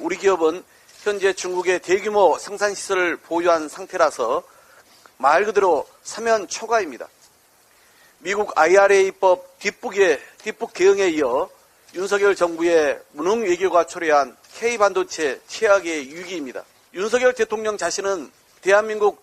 우리 기업은 현재 중국의 대규모 생산 시설을 보유한 상태라서 말 그대로 사면 초과입니다. 미국 IRA 입법 뒷북의 뒷북 개혁에 이어 윤석열 정부의 무능 외교가 초래한 K 반도체 최악의 위기입니다. 윤석열 대통령 자신은 대한민국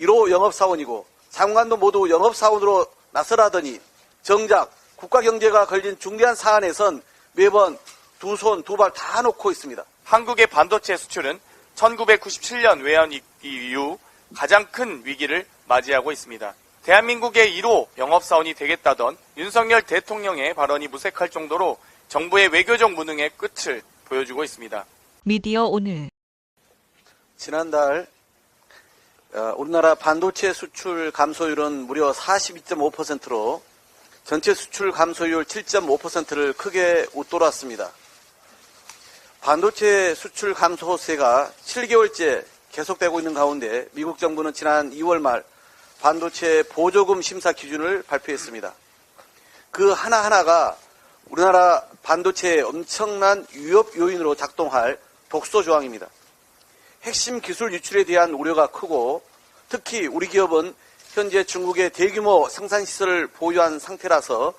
1호 영업사원이고 장관도 모두 영업사원으로 나서라더니 정작 국가 경제가 걸린 중대한 사안에선 매번 두 손 두 발 다 놓고 있습니다. 한국의 반도체 수출은 1997년 외환 위기 이후 가장 큰 위기를 맞이하고 있습니다. 대한민국의 1호 영업사원이 되겠다던 윤석열 대통령의 발언이 무색할 정도로 정부의 외교적 무능의 끝을 보여주고 있습니다. 미디어 오늘 지난달 어, 우리나라 반도체 수출 감소율은 무려 42.5%로 전체 수출 감소율 7.5%를 크게 웃돌았습니다. 반도체 수출 감소세가 7개월째 계속되고 있는 가운데 미국 정부는 지난 2월 말 반도체 보조금 심사 기준을 발표했습니다. 그 하나하나가 우리나라 반도체의 엄청난 위협 요인으로 작동할 독소 조항입니다. 핵심 기술 유출에 대한 우려가 크고 특히 우리 기업은 현재 중국의 대규모 생산 시설을 보유한 상태라서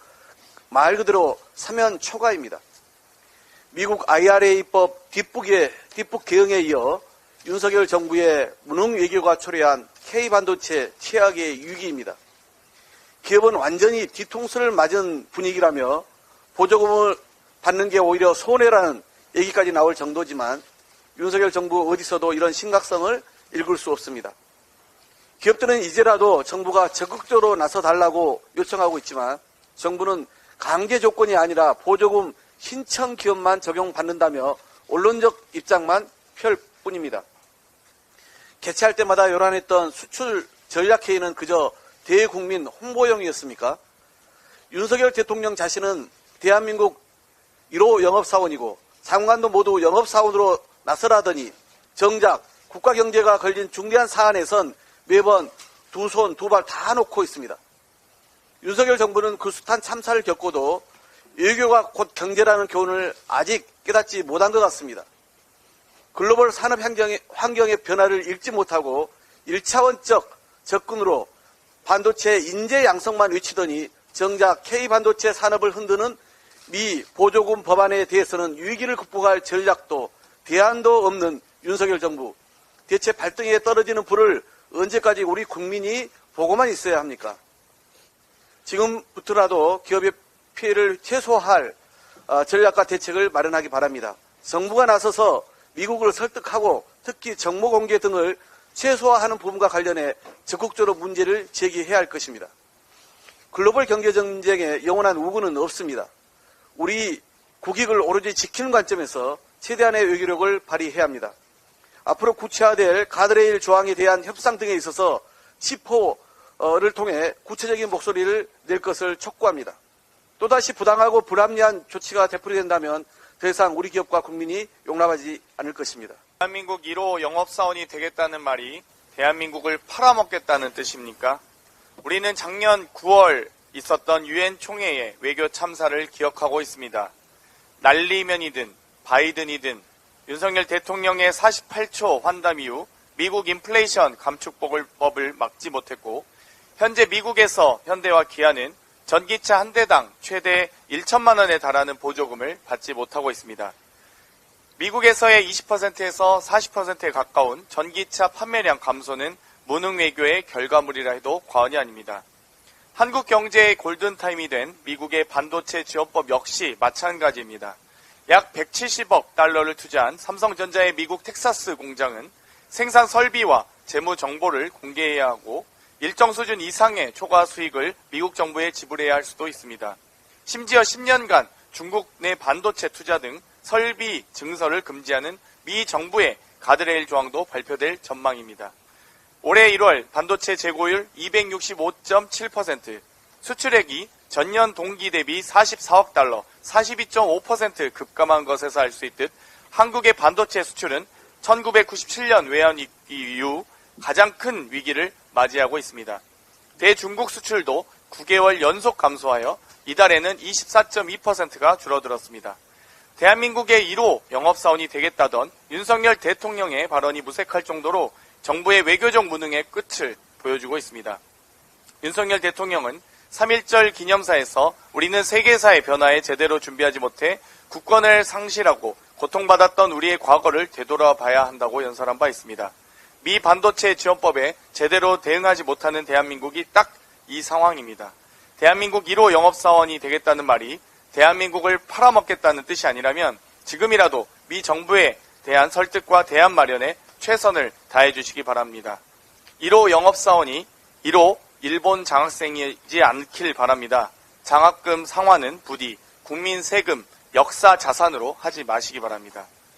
말 그대로 사면 초과입니다. 미국 IRA 입법 뒷북의 뒷북 개혁에 이어 윤석열 정부의 무능 외교가 초래한 K 반도체 최악의 위기입니다. 기업은 완전히 뒤통수를 맞은 분위기라며 보조금을 받는 게 오히려 손해라는 얘기까지 나올 정도지만 윤석열 정부 어디서도 이런 심각성을 읽을 수 없습니다. 기업들은 이제라도 정부가 적극적으로 나서 달라고 요청하고 있지만 정부는 강제 조건이 아니라 보조금 신청 기업만 적용받는다며 언론적 입장만 펼 뿐입니다. 개최할 때마다 요란했던 수출 전략회의는 그저 대국민 홍보용이었습니까? 윤석열 대통령 자신은 대한민국 1호 영업사원이고 장관도 모두 영업사원으로 나서라더니 정작 국가 경제가 걸린 중대한 사안에선 매번 두 손 두 발 다 놓고 있습니다. 윤석열 정부는 그 숱한 참사를 겪고도 외교가 곧 경제라는 교훈을 아직 깨닫지 못한 것 같습니다. 글로벌 산업 환경의, 환경의 변화를 읽지 못하고 1차원적 접근으로 반도체 인재 양성만 외치더니 정작 K 반도체 산업을 흔드는 미 보조금 법안에 대해서는 위기를 극복할 전략도 대안도 없는 윤석열 정부. 대체 발등에 떨어지는 불을 언제까지 우리 국민이 보고만 있어야 합니까? 지금부터라도 기업의 피해를 최소화할 어, 전략과 대책을 마련하기 바랍니다. 정부가 나서서 미국을 설득하고 특히 정보 공개 등을 최소화하는 부분과 관련해 적극적으로 문제를 제기해야 할 것입니다. 글로벌 경제 전쟁에 영원한 우군은 없습니다. 우리 국익을 오로지 지키는 관점에서 최대한의 외교력을 발휘해야 합니다. 앞으로 구체화될 가드레일 조항에 대한 협상 등에 있어서 치포를 통해 구체적인 목소리를 낼 것을 촉구합니다. 또다시 부당하고 불합리한 조치가 되풀이된다면 더 이상 우리 기업과 국민이 용납하지 않을 것입니다. 대한민국 1호 영업사원이 되겠다는 말이 대한민국을 팔아먹겠다는 뜻입니까? 우리는 작년 9월 있었던 유엔 총회의 외교 참사를 기억하고 있습니다. 난리면이든 바이든이든 윤석열 대통령의 48초 환담 이후 미국 인플레이션 감축법을 막지 못했고 현재 미국에서 현대와 기아는 전기차 한 대당 최대 1천만 원에 달하는 보조금을 받지 못하고 있습니다. 미국에서의 20%에서 40%에 가까운 전기차 판매량 감소는 무능 외교의 결과물이라 해도 과언이 아닙니다. 한국 경제의 골든타임이 된 미국의 반도체 지원법 역시 마찬가지입니다. 약 170억 달러를 투자한 삼성전자의 미국 텍사스 공장은 생산 설비와 재무 정보를 공개해야 하고 일정 수준 이상의 초과 수익을 미국 정부에 지불해야 할 수도 있습니다. 심지어 10년간 중국 내 반도체 투자 등 설비 증설을 금지하는 미 정부의 가드레일 조항도 발표될 전망입니다. 올해 1월 반도체 재고율 265.7%, 수출액이 전년 동기 대비 44억 달러, 42.5% 급감한 것에서 알 수 있듯 한국의 반도체 수출은 1997년 외환 위기 이후 가장 큰 위기를 맞이하고 있습니다. 대중국 수출도 9개월 연속 감소하여 이달에는 24.2%가 줄어들었습니다. 대한민국의 1호 영업사원이 되겠다던 윤석열 대통령의 발언이 무색할 정도로 정부의 외교적 무능의 끝을 보여주고 있습니다. 윤석열 대통령은 3.1절 기념사에서 우리는 세계사의 변화에 제대로 준비하지 못해 국권을 상실하고 고통받았던 우리의 과거를 되돌아봐야 한다고 연설한 바 있습니다. 미 반도체 지원법에 제대로 대응하지 못하는 대한민국이 딱 이 상황입니다. 대한민국 1호 영업사원이 되겠다는 말이 대한민국을 팔아먹겠다는 뜻이 아니라면 지금이라도 미 정부에 대한 설득과 대안 마련에 최선을 다해 주시기 바랍니다. 1호 영업사원이 1호 일본 장학생이지 않길 바랍니다. 장학금 상환은 부디 국민 세금, 역사 자산으로 하지 마시기 바랍니다.